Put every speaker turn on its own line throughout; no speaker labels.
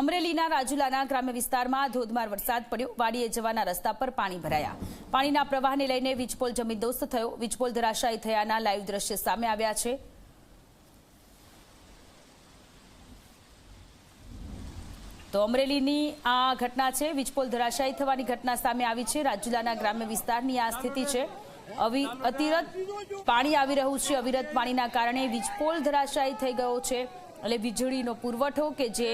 અમરેલીના રાજુલાના ગ્રામ્ય વિસ્તારમાં ધોધમાર વરસાદ પડ્યો. વાડીએ જવાના રસ્તા પર પાણી ભરાયા. પાણીના પ્રવાહને લઈને વીજપોલ જમીનદોસ્ત થયો. વીજપોલ ધરાશાયી થયાના લાઈવ દ્રશ્ય સામે આવ્યા છે. તો અમરેલીની આ ઘટના છે. વીજપોલ ધરાશાયી થવાની ઘટના સામે આવી છે. રાજુલાના ગ્રામ્ય વિસ્તારની આ સ્થિતિ છે. અતિરત પાણી આવી રહ્યું છે. અવિરત પાણીના કારણે વીજપોલ ધરાશાયી થઈ ગયો છે. એટલે વીજળીનો પુરવઠો કે જે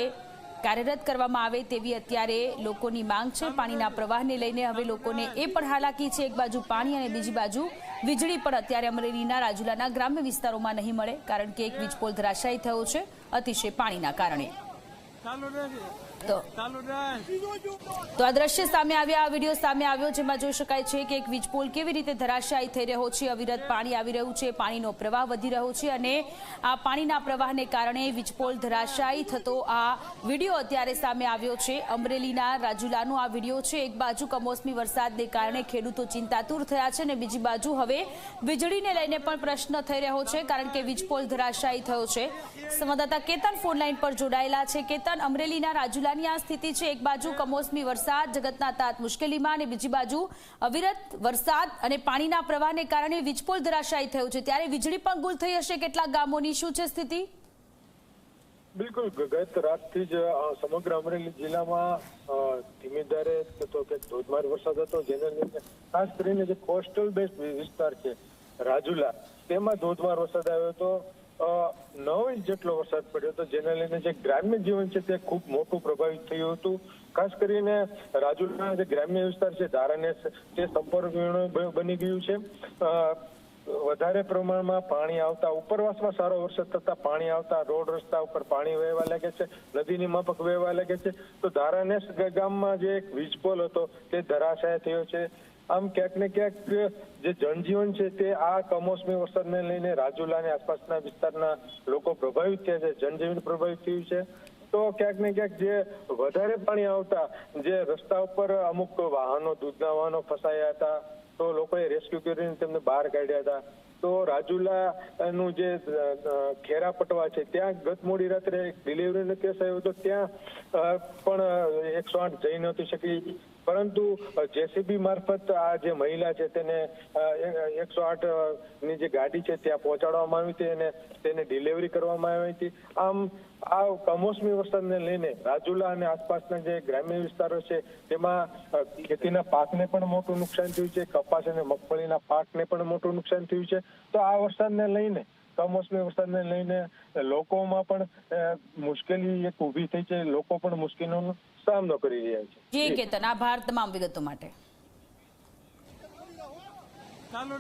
કાર્યરત કરવામાં આવે તેવી અત્યારે લોકોની માંગ છે. પાણીના પ્રવાહને લઈને હવે લોકોને એ પણ હાલાકી છે. એક બાજુ પાણી અને બીજી બાજુ વીજળી પણ અત્યારે અમરેલીના રાજુલાના ગ્રામ્ય વિસ્તારોમાં નહીં મળે, કારણ કે એક વીજપોલ ધરાશાયી થયો છે અતિશય પાણીના કારણે. તો. આ દ્રશ્ય સામે આવ્યા, આ વીડિયો સામે આવ્યો, જેમાં જોઈ શકાય છે કે એક વીજપોલ કેવી રીતે ધરાશાયી થઈ રહ્યો છે. અવિરત પાણી આવી રહ્યું છે, પાણીનો પ્રવાહ વધી રહ્યો છે અને આ પાણીના પ્રવાહને કારણે વીજપોલ ધરાશાયી થતો આ વીડિયો અત્યારે સામે આવ્યો છે. અમરેલીના રાજુલાનો આ વીડિયો છે. એક બાજુ કમોસમી વરસાદને કારણે ખેડૂતો ચિંતાતુર થયા છે અને બીજી બાજુ હવે વીજળીને લઈને પણ પ્રશ્ન થઈ રહ્યો છે, કારણ કે વીજપોલ ધરાશાયી થયો છે. સંવાદદાતા કેતન ફોનલાઈન પર જોડાયેલા છે. કેતન, અમરેલીના રાજુલાની આ સ્થિતિ છે. એક બાજુ કમોસમી વરસાદ, જગતના તાત મુશ્કેલીમાં અને બીજી બાજુ અવિરત વરસાદ અને પાણીના પ્રવાહને કારણે વીજપોલ ધરાશાયી થયો છે. ત્યારે વીજળી પણ ગુલ થઈ હશે. કેટલાક ગામોની શું છે સ્થિતિ?
બિલકુલ. ગત રાતથી જ સમગ્ર અમરેલી જિલ્લામાં ધીમી ધારે થતો કે ધોધમાર વરસાદ હતો. જેને લીધે ખાસ કરીને જે કોસ્ટલ બેઝ વિસ્તાર છે, રાજુલા, તેમાં ધોધમાર વરસાદ આવ્યો હતો. નવ ઇંચ જેટલો વરસાદ પડ્યો હતો, જેને લઈને જે ગ્રામ્ય જીવન છે તે ખૂબ મોટું પ્રભાવિત થયું હતું. ખાસ કરીને રાજુલાના જે ગ્રામ્ય વિસ્તાર છે, ધારાને તે સંપર્ક બની ગયું છે. વધારે પ્રમાણમાં પાણી આવતા, ઉપરવાસમાં સારો વરસાદ થતા પાણી આવતા, રોડ રસ્તા ઉપર પાણી વહેવા લાગે છે, નદીની માફક વહેવા લાગે છે. તો ધારાનેસ ગામમાં જે એક વીજપોલ હતો, તે ધરાશાય થયો છે. આમ ક્યાંક ને ક્યાંક જે જનજીવન છે તે આ કમોસમી વરસાદને લઈને રાજુલા અને આસપાસના વિસ્તારના લોકો પ્રભાવિત થયા છે, જનજીવન પ્રભાવિત થયું છે. તો ક્યાંક ને ક્યાંક જે વધારે પાણી આવતા, જે રસ્તા ઉપર અમુક વાહનો, દૂધના વાહનો ફસાયા હતા, તો લોકોએ રેસ્ક્યુ કરીને તેમને બહાર કાઢ્યા હતા. તો રાજુલા નું જે ખેરા પટવા છે, ત્યાં ગત મોડી રાત્રે એક ડિલિવરીનો કેસ આવ્યો હતો, ત્યાં પણ એકસો આઠ જઈ નહોતી શકી. પરંતુ જેસીબી મારફત આ જે મહિલા છે તેને એકસો આઠની જે ગાડી છે ત્યાં પહોંચાડવામાં આવી હતી અને તેને ડિલિવરી કરવામાં આવી હતી. આમ, આ કમોસમી વરસાદને લઈને રાજુલા અને આસપાસના જે ગ્રામ્ય વિસ્તારો છે, તેમાં ખેતીના પાકને પણ મોટું નુકસાન થયું છે, કપાસ અને મગફળીના પાકને પણ મોટું નુકસાન થયું છે. તો આ વરસાદને લઈને કમોસમી વરસાદને લઈને લોકોમાં પણ મુશ્કેલી એક ઊભી થઈ છે. લોકો પણ મુશ્કેલીનો સામનો કરી રહ્યા છે.
જી કેતન આભાર તમામ વિગતો માટે.
ચાલો